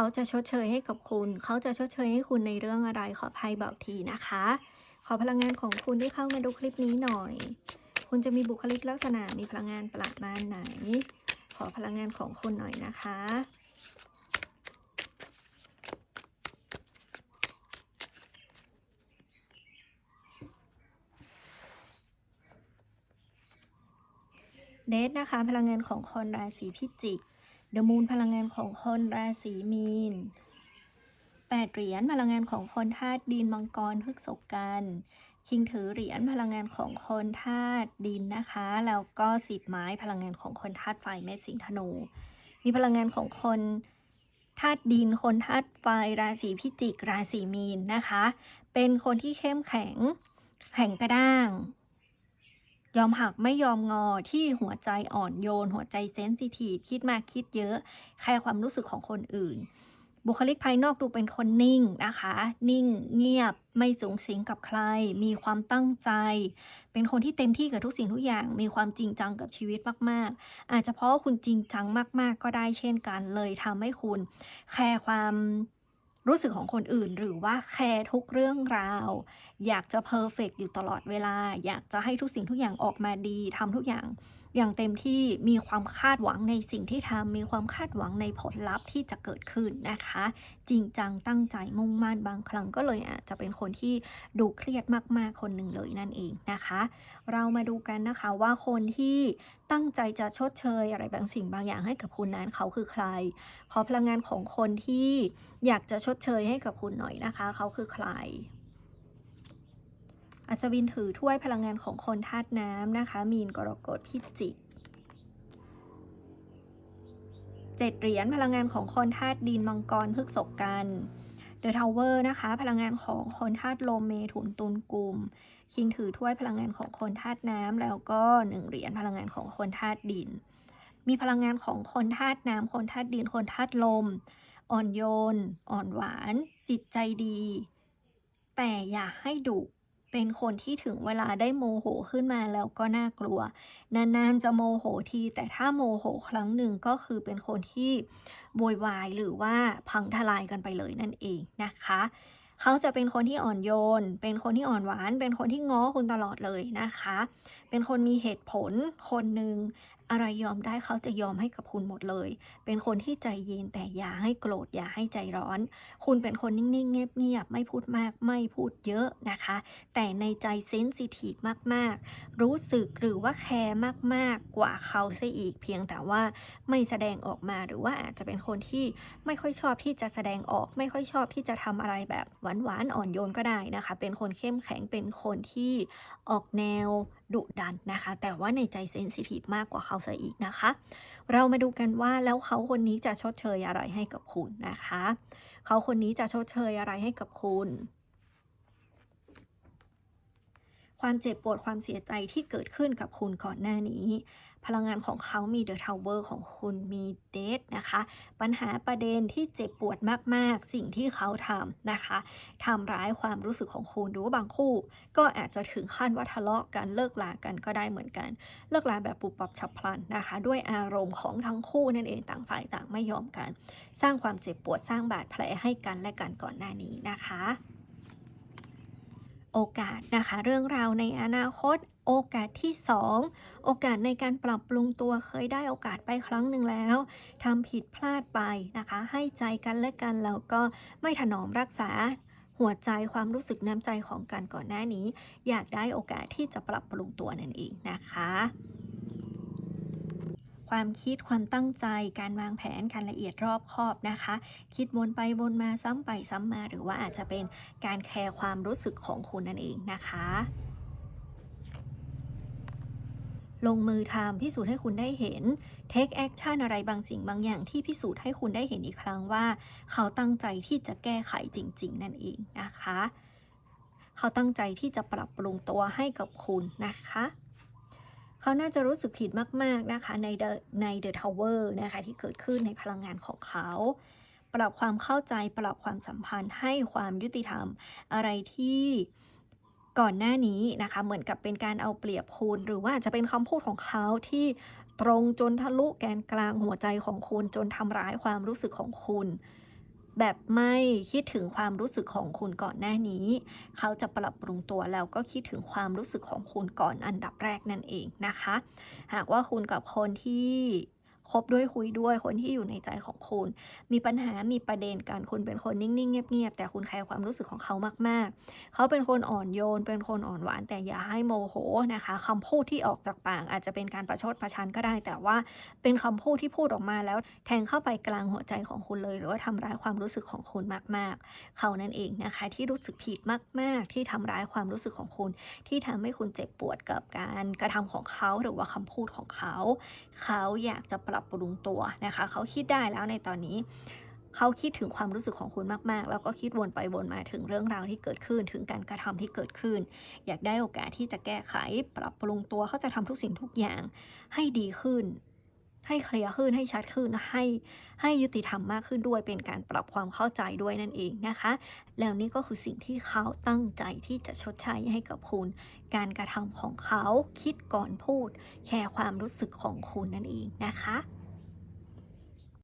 เขาจะชดเชยให้กับคุณ เขาจะชดเชยให้คุณในเรื่องอะไรขออภัยบอกทีนะคะ ขอพลังงานของคุณที่เข้ามาดูคลิปนี้หน่อย คุณจะมีบุคลิกลักษณะมีพลังงานประมาณไหน ขอพลังงานของคุณหน่อยนะคะเดทนะคะ พลังงานของคนราศีพิจิก เดอะมูนพลังงานของคนราศีมีนแปดเหรียญพลังงานของคนธาตุดินมังกรพฤกษกันคิงถือเหรียญพลังงานของคนธาตุดินนะคะ แล้วก็สิบไม้พลังงานของคนธาตุไฟเมษสิงห์ธนู มีพลังงานของคนธาตุดิน คนธาตุไฟราศีพิจิก ราศีมีนนะคะ เป็นคนที่เข้มแข็ง แข็งกระด้าง ยอมหักไม่ยอมงอที่หัวใจอ่อนโยน หัวใจเซนซิทีฟคิดมากคิดเยอะแคร์ความรู้สึกของคนอื่น บุคลิกภายนอกดูเป็นคนนิ่งนะคะ นิ่งเงียบไม่สูงสิงกับใคร มีความตั้งใจ เป็นคนที่เต็มที่กับทุกสิ่งทุกอย่าง มีความจริงจังกับชีวิตมาก ๆ อาจจะเพราะคุณจริงจังมาก ๆ ก็ได้เช่นกันเลยทำให้คุณ แคร์ความรู้สึกของคนอื่น หรือว่าแคร์ทุกเรื่องราว อยากจะเพอร์เฟกอยู่ตลอดเวลา อยากจะให้ทุกสิ่งทุกอย่างออกมาดีทำทุกอย่างอย่างเต็มที่มีความคาดหวังในสิ่งที่ทำมีความคาดหวังในผลลัพธ์ที่จะเกิดขึ้นนะคะ จริงจังตั้งใจมุ่งมั่นบางครั้งก็เลยอาจจะเป็นคนที่ดูเครียดมากๆคนหนึ่งเลยนั่นเองนะคะ เรามาดูกันนะคะว่าคนที่ตั้งใจจะชดเชยอะไรบางสิ่งบางอย่างให้กับคุณนั้นเขาคือใคร ขอพลังงานของคนที่อยากจะชดเชยให้กับคุณหน่อยนะคะ เขาคือใคร อัศวินถือถ้วยพลังงานของคนธาตุน้ำนะคะ มีนกรกฎพิจิกเจ็ดเหรียญพลังงานของคนธาตุดินมังกรพฤกษกกันเดอะทาวเวอร์นะคะ พลังงานของคนธาตุลมเมถุนตุลกลุ่ม คิงถือถ้วยพลังงานของคนธาตุน้ำแล้วก็หนึ่งเหรียญพลังงานของคนธาตุดิน มีพลังงานของคนธาตุน้ำคนธาตุดิน คนธาตุลม อ่อนโยน อ่อนหวาน จิตใจดี แต่อย่าให้ดุ เป็นคนที่ถึงเวลาได้โมโหขึ้นมาแล้วก็น่ากลัว นานๆจะโมโหที แต่ถ้าโมโหครั้งหนึ่งก็คือเป็นคนที่โวยวายหรือว่าพังทลายกันไปเลยนั่นเองนะคะเขาจะเป็นคนที่อ่อนโยน เป็นคนที่อ่อนหวาน เป็นคนที่ง้อคุณตลอดเลยนะคะ เป็นคนมีเหตุผลคนหนึ่ง อะไรยอมได้เขาจะยอมให้กับคุณหมดเลย เป็นคนที่ใจเย็นแต่อย่าให้โกรธอย่าให้ใจร้อน คุณเป็นคนนิ่งๆ เงียบๆ ไม่พูดมากไม่พูดเยอะนะคะ แต่ในใจเซนซิทีฟมากๆ รู้สึกหรือว่าแคร์มากๆ กว่าเขาซะอีกเพียงแต่ว่าไม่แสดงออกมาหรือว่าอาจจะเป็นคนที่ไม่ค่อยชอบที่จะแสดงออก ไม่ค่อยชอบที่จะทำอะไรแบบหวานๆอ่อนโยนก็ได้นะคะ เป็นคนเข้มแข็งเป็นคนที่ออกแนว ดุดันนะคะ แต่ว่าในใจเซนซิทีฟมากกว่าเขาซะอีกนะคะ เรามาดูกันว่าแล้วเขาคนนี้จะชดเชยอะไรให้กับคุณนะคะ เขาคนนี้จะชดเชยอะไรให้กับคุณ ความเจ็บปวดความเสียใจที่เกิดขึ้นกับคุณก่อนหน้านี้ พลังงานของเขามีเดอะทาวเวอร์ของคุณมีเดทนะคะ ปัญหาประเด็นที่เจ็บปวดมากๆ สิ่งที่เขาทำนะคะทำร้ายความรู้สึกของคุณหรือว่าบางคู่ ก็อาจจะถึงขั้นว่าทะเลาะกันเลิกลากันก็ได้เหมือนกัน เลิกลาแบบปุบปับฉับพลันนะคะ ด้วยอารมณ์ของทั้งคู่นั่นเองต่างฝ่ายต่างไม่ยอมกัน สร้างความเจ็บปวดสร้างบาดแผลให้กันและกันก่อนหน้านี้นะคะ โอกาสนะคะ เรื่องราวในอนาคต โอกาสที่ 2 โอกาสในการปรับปรุงตัวเคยได้โอกาสไปครั้งหนึ่งแล้วทำผิดพลาดไปนะคะ ให้ใจกันและกันแล้วก็ไม่ถนอมรักษาหัวใจความรู้สึกน้ำใจของกันก่อนหน้านี้ อยากได้โอกาสที่จะปรับปรุงตัวนั่นเองนะคะ ความคิดความตั้งใจ การวางแผนการละเอียดรอบคอบนะคะ คิดวนไปวนมาซ้ำไปซ้ำมา หรือว่าอาจจะเป็นการแคร์ความรู้สึกของคุณนั่นเองนะคะลงมือทำพิสูจน์ให้คุณได้เห็น take action อะไรบางสิ่งบางอย่างที่พิสูจน์ให้คุณได้เห็นอีกครั้งว่า เขาตั้งใจที่จะแก้ไขจริง ๆ นั่นเองนะคะ เขาตั้งใจที่จะปรับปรุงตัวให้กับคุณนะคะ เขาน่าจะรู้สึกผิดมาก ๆ นะคะใน The ใน The Tower นะคะที่เกิดขึ้นในพลังงานของเขา ปรับความเข้าใจปรับความสัมพันธ์ให้ความยุติธรรมอะไรที่ก่อนหน้านี้นะคะเหมือนกับเป็นการเอาเปรียบคุณหรือว่าจจะเป็นคำพูดของเขาที่ตรงจนทะลุแกนกลางหัวใจของคุณจนทำร้ายความรู้สึกของคุณ แบบไม่คิดถึงความรู้สึกของคุณก่อนหน้านี้ เขาจะปรับปรุงตัวแล้วก็คิดถึงความรู้สึกของคุณก่อนอันดับแรกนั่นเองนะคะ หากว่าคุณกับคนที่ คบด้วยคุยด้วยคนที่อยู่ในใจของคุณ มีปัญหามีประเด็นกันคุณเป็นคนนิ่ง ๆ เงียบ ๆ แต่คุณแคร์ความรู้สึกของเขามาก ๆ เขาเป็นคนอ่อนโยน เป็นคนอ่อนหวาน แต่อย่าให้โมโหนะคะคำพูดที่ออกจากปากอาจจะเป็นการประชดประชันก็ได้ แต่ว่าเป็นคำพูดที่พูดออกมาแล้วแทงเข้าไปกลางหัวใจของคุณเลย หรือว่าทำร้ายความรู้สึกของคุณมาก ๆ เขานั่นเองนะคะที่รู้สึกผิดมาก ๆ ที่ทำร้ายความรู้สึกของคุณ ที่ทำให้คุณเจ็บปวดกับการกระทำของเขาหรือว่าคำพูดของเขา เขาอยากจะปรับปรุงตัวนะคะ เขาคิดได้แล้วในตอนนี้ เขาคิดถึงความรู้สึกของคุณมาก ๆ แล้วก็คิดวนไปวนมาถึงเรื่องราวที่เกิดขึ้น ถึงการกระทำที่เกิดขึ้น อยากได้โอกาสที่จะแก้ไข ปรับปรุงตัวเขาจะทำทุกสิ่งทุกอย่างให้ดีขึ้น ให้เคลียร์ขึ้นให้ชัดขึ้นให้ให้ยุติธรรมมากขึ้นด้วยเป็นการปรับความเข้าใจด้วยนั่นเองนะคะ แล้วนี่ก็คือสิ่งที่เขาตั้งใจที่จะชดใช้ให้กับคุณ การกระทำของเขาคิดก่อนพูด แคร์ความรู้สึกของคุณนั่นเองนะคะ